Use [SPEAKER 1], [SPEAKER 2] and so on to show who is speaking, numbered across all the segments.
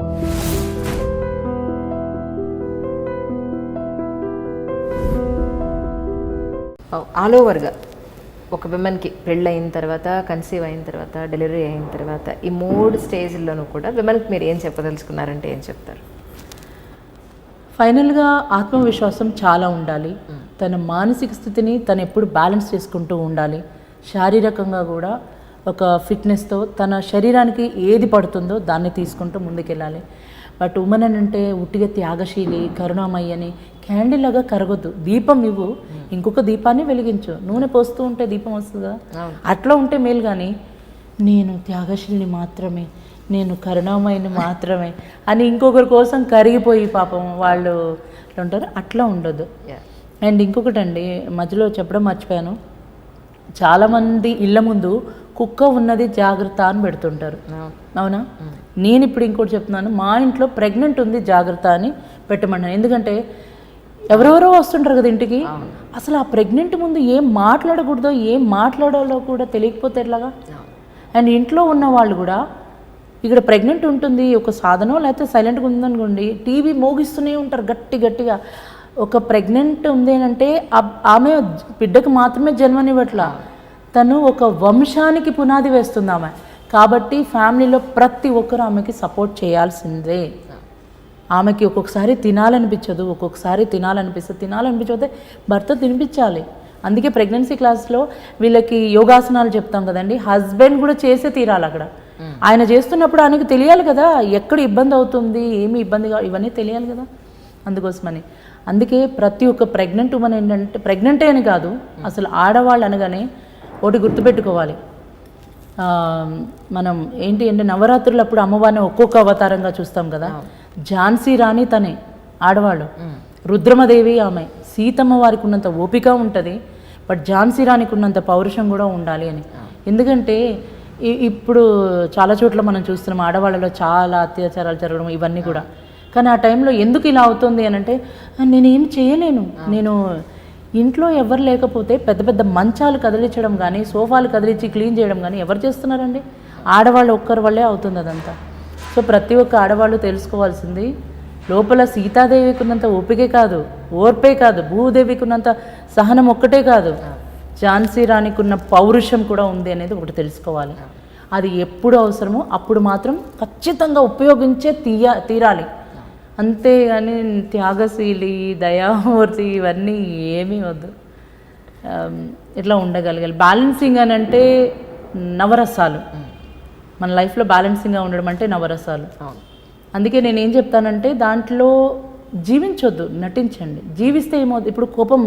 [SPEAKER 1] Oh, all ఓవర్గా ఒక విమెన్కి పెళ్ళైన తర్వాత కన్సీవ్ అయిన తర్వాత డెలివరీ అయిన తర్వాత ఈ మూడు స్టేజ్ల్లోనూ కూడా విమెన్కి మీరు ఏం చెప్పదలుచుకున్నారంటే ఏం చెప్తారు?
[SPEAKER 2] ఫైనల్గా ఆత్మవిశ్వాసం చాలా ఉండాలి. తన మానసిక స్థితిని తను ఎప్పుడు బ్యాలెన్స్ చేసుకుంటూ ఉండాలి. శారీరకంగా కూడా ఒక ఫిట్నెస్తో తన శరీరానికి ఏది పడుతుందో దాన్ని తీసుకుంటూ ముందుకెళ్ళాలి. బట్ ఉమెన్ అని అంటే ఉట్టిగా త్యాగశీలి కరుణామయ్యని క్యాండిల్ లాగా కరగొద్దు. దీపం ఇవ్వు. ఇంకొక దీపాన్ని వెలిగించు. నూనె పోస్తూ ఉంటే దీపం వస్తుందా? అట్లా ఉంటే మేలు కానీ నేను త్యాగశీలిని మాత్రమే నేను కరుణామయిని మాత్రమే అని ఇంకొకరి కోసం కరిగిపోయి పాపం వాళ్ళు ఉంటారు అట్లా
[SPEAKER 1] Yeah.
[SPEAKER 2] అండ్ ఇంకొకటి అండి మధ్యలో చెప్పడం మర్చిపోయాను. చాలామంది ఇళ్ళ ముందు కుక్క ఉన్నది జాగ్రత్త అని పెడుతుంటారు. అవునా? నేను ఇప్పుడు ఇంకోటి చెప్తున్నాను మా ఇంట్లో ప్రెగ్నెంట్ ఉంది జాగ్రత్త అని పెట్టమన్నాను ఎందుకంటే ఎవరెవరో వస్తుంటారు కదా ఇంటికి? అసలు ఆ ప్రెగ్నెంట్ ముందు ఏం మాట్లాడకూడదో ఏం మాట్లాడాలో కూడా తెలియకపోతే ఎట్లాగా? అండ్ ఇంట్లో ఉన్న వాళ్ళు కూడా ఇక్కడ ప్రెగ్నెంట్ ఉంటుంది ఒక సాధనం లేకపోతే సైలెంట్గా ఉందనుకోండి టీవీ మోగిస్తూనే ఉంటారు గట్టి గట్టిగా. ఒక ప్రెగ్నెంట్ ఉంది అంటే ఆ- ఆమె బిడ్డకు మాత్రమే జన్మనివ్వట్లా. తను ఒక వంశానికి పునాది వేస్తుంది ఆమె కాబట్టి ఫ్యామిలీలో ప్రతి ఒక్కరు ఆమెకి సపోర్ట్ చేయాల్సిందే. ఆమెకి ఒక్కొక్కసారి తినాలనిపించదు ఒక్కొక్కసారి తినాలనిపిస్తుంది తినాలనిపించకపోతే భర్త తినిపించాలి. అందుకే ప్రెగ్నెన్సీ క్లాస్లో వీళ్ళకి యోగాసనాలు చెప్తాం కదండి హస్బెండ్ కూడా చేసే తీరాలి అక్కడ. ఆయన చేస్తున్నప్పుడు ఆయనకు తెలియాలి కదా ఎక్కడ ఇబ్బంది అవుతుంది ఏమి ఇబ్బంది ఇవన్నీ తెలియాలి కదా అందుకోసమని. అందుకే ప్రతి ఒక్క ప్రెగ్నెంట్ ఉమెన్ ఏంటంటే ప్రెగ్నెంటే అని కాదు అసలు ఆడవాళ్ళు అనగానే ఒకటి గుర్తుపెట్టుకోవాలి. మనం ఏంటి అంటే నవరాత్రులు అప్పుడు అమ్మవారిని ఒక్కొక్క అవతారంగా చూస్తాం కదా. ఝాన్సీ రాణి తనే ఆడవాళ్ళు. రుద్రమదేవి ఆమె. సీతమ్మ వారికి ఉన్నంత ఓపిక ఉంటుంది బట్ ఝాన్సీ రాణికి ఉన్నంత పౌరుషం కూడా ఉండాలి అని. ఎందుకంటే ఇప్పుడు చాలా చోట్ల మనం చూస్తున్నాం ఆడవాళ్ళలో చాలా అత్యాచారాలు జరగడం ఇవన్నీ కూడా. కానీ ఆ టైంలో ఎందుకు ఇలా అవుతుంది అని అంటే నేనేం చేయలేను. నేను ఇంట్లో ఎవరు లేకపోతే పెద్ద పెద్ద మంచాలు కదిలించడం కానీ సోఫాలు కదిలించి క్లీన్ చేయడం కానీ ఎవరు చేస్తున్నారండి? ఆడవాళ్ళు ఒక్కరి వల్లే అవుతుంది అదంతా. సో ప్రతి ఒక్క ఆడవాళ్ళు తెలుసుకోవాల్సింది లోపల సీతాదేవికి ఉన్నంత ఓపికే కాదు ఓర్పే కాదు భూదేవికి ఉన్నంత సహనం ఒక్కటే కాదు. ఝాన్సీ రాణికి ఉన్న పౌరుషం కూడా ఉంది అనేది ఒకటి తెలుసుకోవాలి. అది ఎప్పుడు అవసరమో అప్పుడు మాత్రం ఖచ్చితంగా ఉపయోగించే తీయ తీరాలి. అంతేగాని త్యాగశీలి దయామూర్తి ఇవన్నీ ఏమీ వద్దు. ఇట్లా ఉండగలగాలి? బ్యాలెన్సింగ్ అని అంటే నవరసాలు. మన లైఫ్లో బ్యాలెన్సింగ్గా ఉండడం అంటే నవరసాలు. అందుకే నేను ఏం చెప్తానంటే దాంట్లో జీవించొద్దు నటించండి. జీవిస్తే ఏమవుతుంది ఇప్పుడు కోపం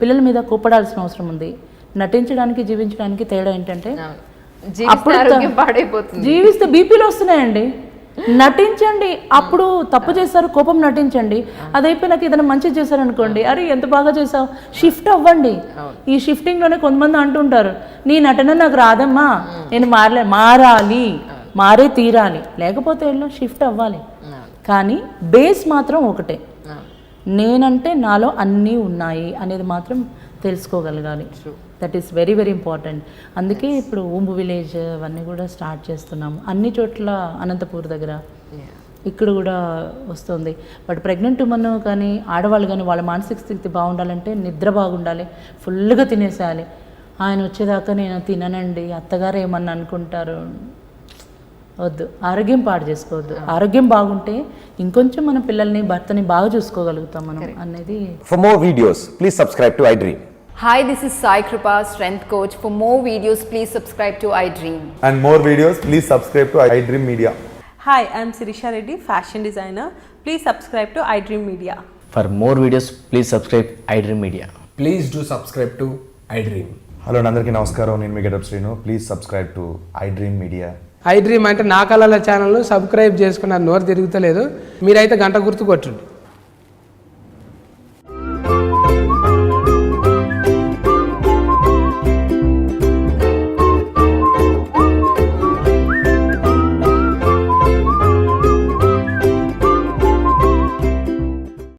[SPEAKER 2] పిల్లల మీద కోపడాల్సిన అవసరం ఉంది. నటించడానికి జీవించడానికి తేడా ఏంటంటే
[SPEAKER 1] జీవిస్తే
[SPEAKER 2] బీపీలు వస్తున్నాయండి. నటించండి. అప్పుడు తప్పు చేశారు కోపం నటించండి. అది అయిపోయినాక ఏదైనా మంచి చేశారు అనుకోండి అరే ఎంత బాగా చేసావు షిఫ్ట్ అవ్వండి. ఈ షిఫ్టింగ్లోనే కొంతమంది అంటుంటారు నీ నటన నాకు రాదమ్మా నేను మారలే మారాలి మారే తీరాలి. లేకపోతే ఎట్లా షిఫ్ట్ అవ్వాలి. కానీ బేస్ మాత్రం ఒకటే. నేనంటే నాలో అన్నీ ఉన్నాయి అనేది మాత్రం తెలుసుకోగలగాలి. That is very very important అందుకే ఇప్పుడు ఊంబు విలేజ్ అవన్నీ కూడా స్టార్ట్ చేస్తున్నాము. అన్ని చోట్ల అనంతపూర్ దగ్గర. ఇక్కడ కూడా వస్తుంది. బట్ ప్రెగ్నెంట్ ఉమెన్ కానీ ఆడవాళ్ళు కానీ వాళ్ళ మానసిక స్థితి బాగుండాలంటే నిద్ర బాగుండాలి. ఫుల్గా తినేసేయాలి. ఆయన వచ్చేదాకా నేను తిననండి అత్తగారు ఏమన్నా అనుకుంటారు వద్దు. ఆరోగ్యం పాడు చేసుకోవద్దు. ఆరోగ్యం బాగుంటే ఇంకొంచెం మన పిల్లల్ని భర్తని బాగా చూసుకోగలుగుతాం మనం అనేది
[SPEAKER 3] for more videos please subscribe to
[SPEAKER 4] iDream hi this is Sai Krupa strength coach for more videos please subscribe to
[SPEAKER 5] iDream and more videos please subscribe to
[SPEAKER 6] iDream media hi I I'm Sirisha Reddy fashion designer please
[SPEAKER 7] subscribe to iDream media for more
[SPEAKER 8] videos please subscribe iDream media please do subscribe to iDream
[SPEAKER 5] hello అందరికీ నమస్కారం. నేను మీ Gadap Srinu. Please subscribe to iDream media
[SPEAKER 8] iDream అంటే నా కళల channel subscribe చేసుకున్న నోరు తిరుగుతలేదు. మీరైతే గంట గుర్తు కొట్టండి